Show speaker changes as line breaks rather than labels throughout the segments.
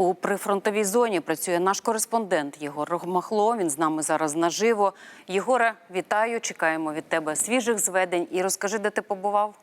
У прифронтовій зоні працює наш кореспондент Єгор Рогмахло. Він з нами зараз наживо. Єгоре, вітаю! Чекаємо від тебе свіжих зведень і розкажи, де ти побував.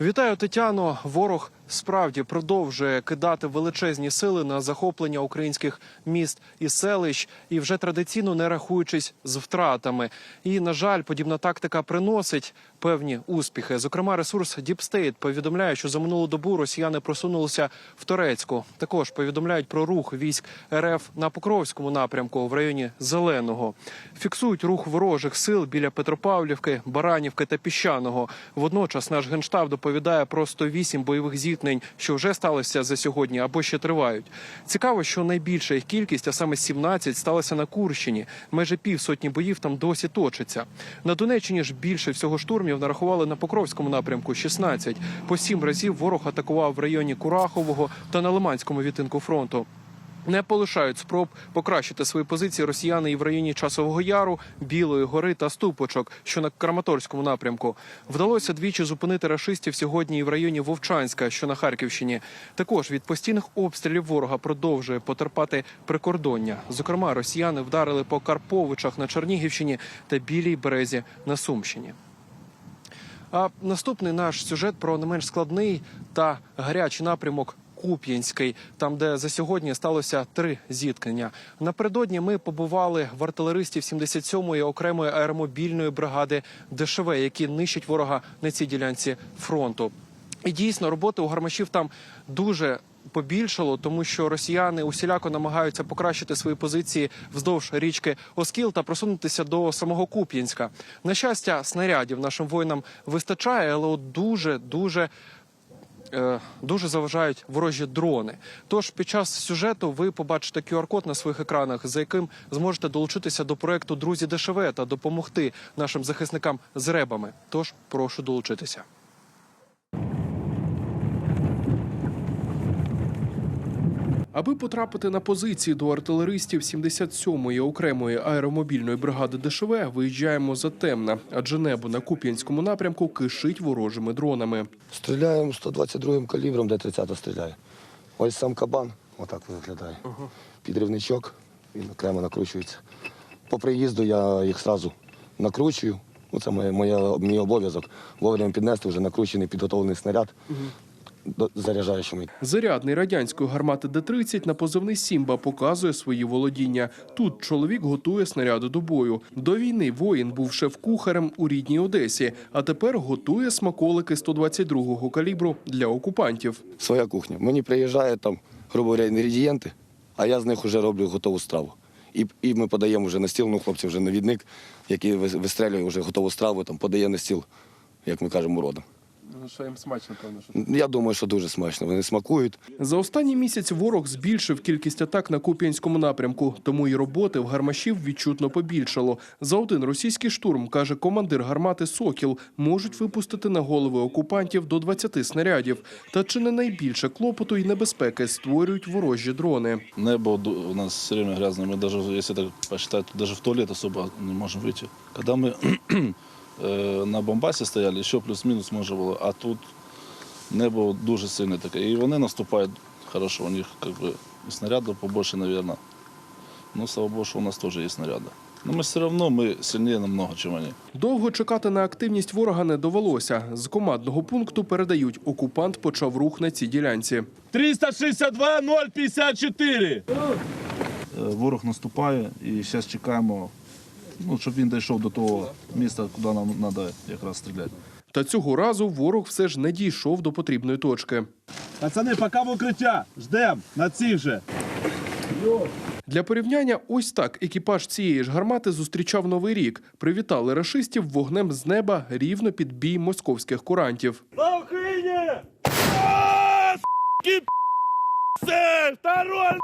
Вітаю, Тетяно. Ворог справді продовжує кидати величезні сили на захоплення українських міст і селищ, і вже традиційно не рахуючись з втратами. І на жаль, подібна тактика приносить певні успіхи. Зокрема, ресурс State повідомляє, що за минулу добу росіяни просунулися в Турецьку. Також повідомляють про рух військ РФ на Покровському напрямку в районі Зеленого. Фіксують рух ворожих сил біля Петропавлівки, Баранівки та Піщаного. Водночас наш генштаб доповідає про 108 бойових зіткнень, що вже сталося за сьогодні або ще тривають. Цікаво, що найбільша їх кількість, а саме 17, сталося на Курщині. Майже півсотні боїв там досі точиться. На Донеччині ж більше всього штурмів нарахували на Покровському напрямку 16. По сім разів ворог атакував в районі Курахового та на Лиманському відтинку фронту. Не полишають спроб покращити свої позиції росіяни і в районі Часового Яру, Білої гори та Ступочок, що на Краматорському напрямку. Вдалося двічі зупинити рашистів сьогодні і в районі Вовчанська, що на Харківщині. Також від постійних обстрілів ворога продовжує потерпати прикордоння. Зокрема, росіяни вдарили по Карповичах на Чернігівщині та Білій березі на Сумщині. А наступний наш сюжет про не менш складний та гарячий напрямок. Куп'янський, там, де за сьогодні сталося три зіткнення. Напередодні ми побували в артилеристів 77-ї окремої аеромобільної бригади ДШВ, які нищать ворога на цій ділянці фронту. І дійсно роботи у гармашів там дуже побільшало, тому що росіяни усіляко намагаються покращити свої позиції вздовж річки Оскіл та просунутися до самого Куп'янська. На щастя, снарядів нашим воїнам вистачає, але дуже дуже. Е, Дуже заважають ворожі дрони. Тож під час сюжету ви побачите QR-код на своїх екранах, за яким зможете долучитися до проекту Друзі ДШВ та допомогти нашим захисникам з ребами. Тож прошу долучитися. Аби потрапити на позиції до артилеристів 77-ї окремої аеромобільної бригади ДШВ, виїжджаємо затемна, адже небо на Куп'янському напрямку кишить ворожими дронами.
Стріляємо 122 калібром, де 30 стріляє. Ось сам кабан, отак виглядає. Підривничок, він окремо накручується. По приїзду я їх одразу накручую. Ну, це моє, моє, мій обов'язок. Вовремя піднести вже накручений підготовлений снаряд заряджаючими.
Зарядний радянської гармати Д-30 на позивний Сімба показує свої володіння. Тут чоловік готує снаряди до бою. До війни воїн був шеф-кухарем у рідній Одесі, а тепер готує смаколики 122-го калібру для окупантів.
Своя кухня. Мені приїжджає там, грубо говоря, інгредієнти, а я з них вже роблю готову страву. І, і ми подаємо вже на стіл, ну хлопці вже навідник, який вис- вистрелює вже готову страву, там подає на стіл, як ми кажемо, родом
Ну, Що їм смачно, певно.
Я думаю, що дуже смачно. Вони смакують.
За останній місяць ворог збільшив кількість атак на Куп'янському напрямку, тому і роботи в гармашів відчутно побільшало. За один російський штурм, каже командир гармати Сокіл, можуть випустити на голови окупантів до 20 снарядів. Та чи не найбільше клопоту і небезпеки створюють ворожі дрони?
Небо ду- у нас все время грязное. Мы даже, если так посчитать, то даже в туалет особо не можем выйти. Когда мы э, на Бомбасі стояли, ще плюс-мінус може було, а тут небо дуже сильне таке. І вони наступають хорошо, у них как бы і снарядів побольше, наверное. Ну, слава Богу, що у нас теж є снаряди. Но мы все равно мы сильнее намного, чем они.
Довго чекати на активність ворога не довелося. З командного пункту передають, окупант почав рух на цій ділянці.
362 054.
Е, Ворог наступає і зараз чекаємо, ну, щоб він дійшов до того міста, куди нам треба якраз стріляти.
Та цього разу ворог все ж не дійшов до потрібної точки.
Пацани, поки в укриття. Ждем на цих же.
Для порівняння, ось так екіпаж цієї ж гармати зустрічав новий рік. Привітали рашистів вогнем з неба рівно під бій московських курантів.
Слава Україні! Второй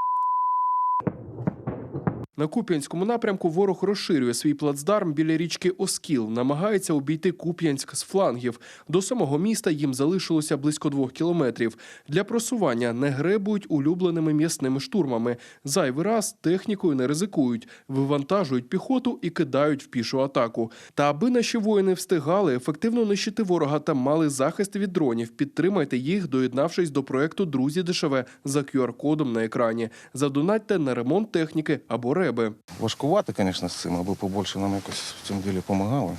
На Куп'янському напрямку ворог розширює свій плацдарм біля річки Оскіл, намагається обійти Куп'янськ з флангів. До самого міста їм залишилося близько двох кілометрів. Для просування не гребують улюбленими м'ясними штурмами. Зайвий раз технікою не ризикують, вивантажують піхоту і кидають в пішу атаку. Та аби наші воїни встигали ефективно нищити ворога та мали захист від дронів, підтримайте їх, доєднавшись до проекту Друзі ДШВ за QR-кодом на екрані. Задонатьте на ремонт техніки або реби.
Важкувати, звісно, з цим, аби побольше нам якось в цьому ділі допомагали.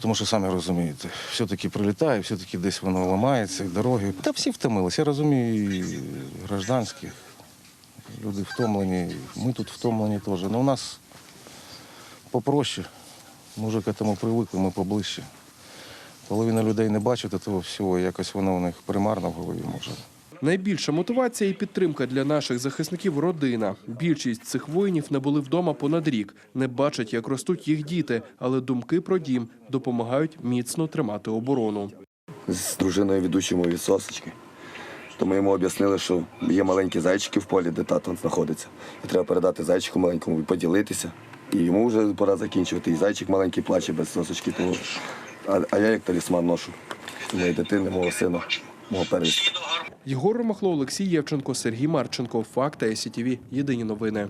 Тому що самі розумієте, все-таки прилітає, все-таки десь воно ламається, дороги. Та всі втомилися. Я розумію, і гражданських. Люди втомлені, ми тут втомлені теж. Ну, у нас попроще. Ми вже к этому привикли, ми поближче. Половина людей не бачить того всього, якось воно у них примарно в голові може.
Найбільша мотивація і підтримка для наших захисників родина. Більшість цих воїнів не були вдома понад рік, не бачать, як ростуть їх діти, але думки про дім допомагають міцно тримати оборону.
З дружиною ведучимо від сосочки. То ми йому об'яснили, що є маленькі зайчики в полі, де тато знаходиться. І треба передати зайчику маленькому і поділитися. І йому вже пора закінчувати. І зайчик маленький плаче без сосочки. Тому... А, а я як талісман ношу моєї дитини, мого сина, мого первістка.
Єгор Ромахло, Олексій Євченко, Сергій Марченко. Факт та СІТІВІ. Єдині новини.